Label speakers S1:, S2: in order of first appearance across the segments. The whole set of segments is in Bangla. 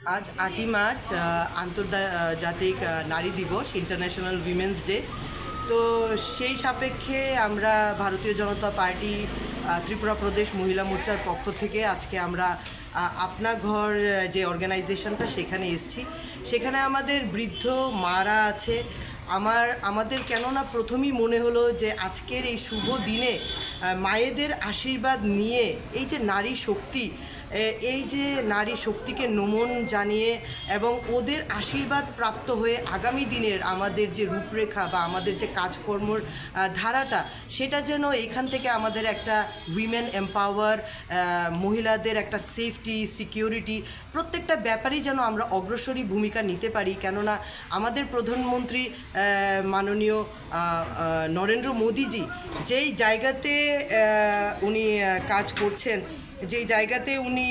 S1: আজ আটই মার্চ আন্তর্জাতিক নারী দিবস ইন্টারন্যাশনাল উইমেন্স ডে তো সেই সাপেক্ষে আমরা ভারতীয় জনতা পার্টি ত্রিপুরা প্রদেশ মহিলা মোর্চার পক্ষ থেকে আজকে আমরা আপনার আপনা ঘর যে অর্গানাইজেশনটা সেখানে এসছি। সেখানে আমাদের বৃদ্ধ, মারা আছে। আমার, আমাদের কেননা প্রথমেই মনে হলো যে আজকের এই শুভ দিনে মায়েদের আশীর্বাদ নিয়ে এই যে নারী শক্তি এই যে নারী শক্তিকে নমন জানিয়ে এবং ওদের আশীর্বাদ প্রাপ্ত হয়ে আগামী দিনের আমাদের যে রূপরেখা বা আমাদের যে কাজকর্মর ধারাটা, সেটা যেন এখান থেকে আমাদের একটা উইমেন এম্পাওয়ার মহিলাদের একটা সেফটি সিকিউরিটি প্রত্যেকটা ব্যাপারেই যেন আমরা অগ্রসরী ভূমিকা নিতে পারি। কেননা আমাদের প্রধানমন্ত্রী মাননীয় নরেন্দ্র মোদীজি যেই জায়গাতে উনি কাজ করছেন যেই জায়গাতে উনি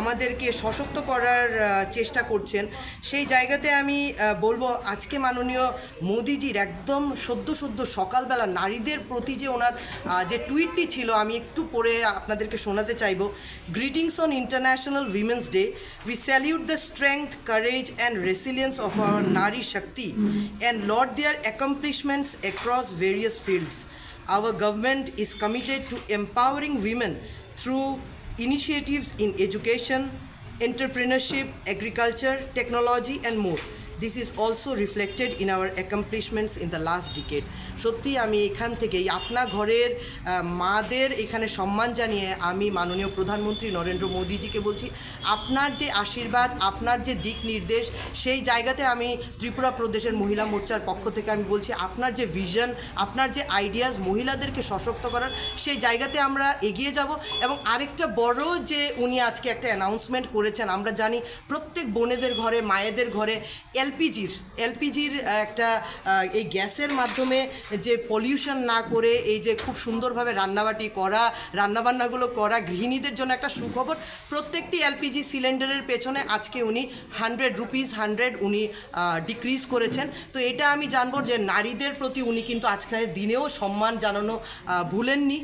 S1: আমাদেরকে সশক্ত করার চেষ্টা করছেন। সেই জায়গাতে আমি বলব আজকে মাননীয় মোদিজির একদম সদ্য সদ্য সকালবেলা নারীদের প্রতি যে ওনার যে টুইটটি ছিল, আমি একটু পরে আপনাদেরকে শোনাতে চাইব। Greetings on international women's day we salute the strength courage and resilience of our nari shakti and laud their accomplishments across various fields Our government is committed to empowering women through initiatives in education, entrepreneurship, agriculture, technology, and more. This is also reflected in our accomplishments in the last decade সত্যি আমি এখান থেকে আপনা ঘরের মাদের এখানে সম্মান জানিয়ে আমি মাননীয় প্রধানমন্ত্রী নরেন্দ্র মোদীজিকে বলছি, আপনার যে আশীর্বাদ, আপনার যে দিক নির্দেশ, সেই জায়গাতে আমি ত্রিপুরা প্রদেশের মহিলা মোর্চার পক্ষ থেকে আমি বলছি, আপনার যে ভিশন আপনার যে আইডিয়াস মহিলাদেরকে সশক্ত করার, সেই জায়গাতে আমরা এগিয়ে যাব এবং আরেকটা বড় যে উনি আজকে একটা অ্যানাউন্সমেন্ট করেছেন, আমরা জানি প্রত্যেক বোনেদের ঘরে, মায়েদের ঘরে এলপিজির এলপিজির একটা এই গ্যাসের মাধ্যমে যে পলিউশন না করে এই যে খুব সুন্দরভাবে রান্নাবাটি করা, রান্নাবান্নাগুলো করা, গৃহিণীদের জন্য একটা সুখবর, প্রত্যেকটি এলপিজি সিলিন্ডারের পেছনে আজকে উনি হান্ড্রেড রুপিস হান্ড্রেড উনি ডিক্রিজ করেছেন। তো এটা আমি জানব যে নারীদের প্রতি উনি কিন্তু আজকের দিনেও সম্মান জানানো ভুলেননি।